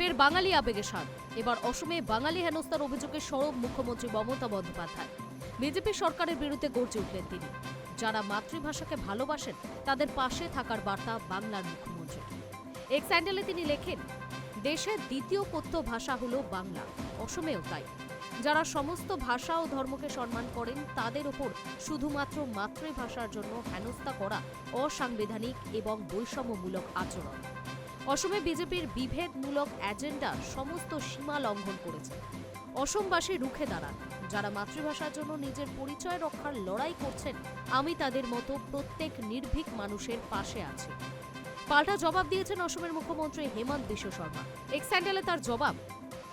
ফের বাঙালি আবেগে সার এবার অসমে বাঙালি হেনস্থার অভিযোগে সরব মুখ্যমন্ত্রী মমতা বন্দ্যোপাধ্যায়। বিজেপি সরকারের বিরুদ্ধে গর্জে উঠলেন তিনি। যারা মাতৃভাষাকে ভালোবাসেন, তাদের পাশে থাকার বার্তা বাংলার মুখ্যমন্ত্রী এক স্যান্ডেলে তিনি লেখেন, দেশের দ্বিতীয় কথ্য ভাষা হল বাংলা। অসমেও তাই। যারা সমস্ত ভাষা ও ধর্মকে সম্মান করেন, তাদের ওপর শুধুমাত্র মাতৃভাষার জন্য হেনস্থা করা অসাংবিধানিক এবং বৈষম্যমূলক আচরণ। অসমে বিজেপির বিভেদমূলক এজেন্ডা সমস্ত সীমা লঙ্ঘন করেছে। অসমবাসী রুখে দাঁড়ান। যারা মাতৃভাষার জন্য নিজের পরিচয় রক্ষার লড়াই করছেন, আমি তাদের মতো প্রত্যেক নির্ভীক মানুষের পাশে আছি। পাল্টা জবাব দিয়েছেন অসমের মুখ্যমন্ত্রী হেমন্ত বিশ্ব শর্মা। এক স্যান্ডেলে তার জবাব,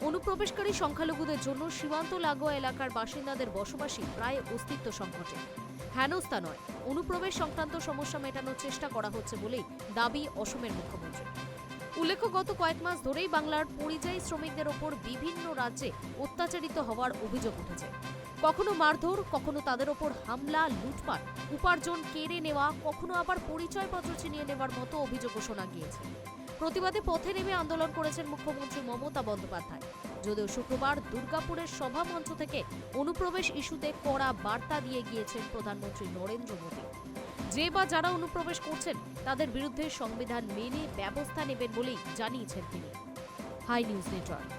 অনুপ্রবেশকারী সংখ্যালঘুদের জন্য সীমান্ত লাগোয়া এলাকার বাসিন্দাদের বসবাসী প্রায় অস্তিত্ব সংকটে। হেনস্থা নয়, অনুপ্রবেশ সংক্রান্ত সমস্যা মেটানোর চেষ্টা করা হচ্ছে বলেই দাবি অসমের মুখ্যমন্ত্রী। উল্লেখ্য গত কয়েক মাস ধরেই বাংলার পরিযায়ী শ্রমিকদের ওপর বিভিন্ন রাজ্যে অত্যাচারিত হওয়ার অভিযোগ উঠেছে। কখনো মারধর, কখনো তাদের ওপর হামলা, লুটপাট, উপার্জন কেড়ে নেওয়া, কখনো আবার পরিচয়পত্র ছিনিয়ে নেওয়ার মতো অভিযোগও শোনা গিয়েছে। প্রতিবাদে পথে নেমে আন্দোলন করেছেন মুখ্যমন্ত্রী মমতা বন্দ্যোপাধ্যায়। যদিও শুক্রবার দুর্গাপুরের সভা মঞ্চ থেকে অনুপ্রবেশ ইস্যুতে কড়া বার্তা দিয়ে গিয়েছেন প্রধানমন্ত্রী নরেন্দ্র মোদী। যে বা যারা অনুপ্রবেশ করছেন, তাদের বিরুদ্ধে সংবিধান মেনে ব্যবস্থা নেবেন বলেই জানিয়েছেন তিনি। Hi news network.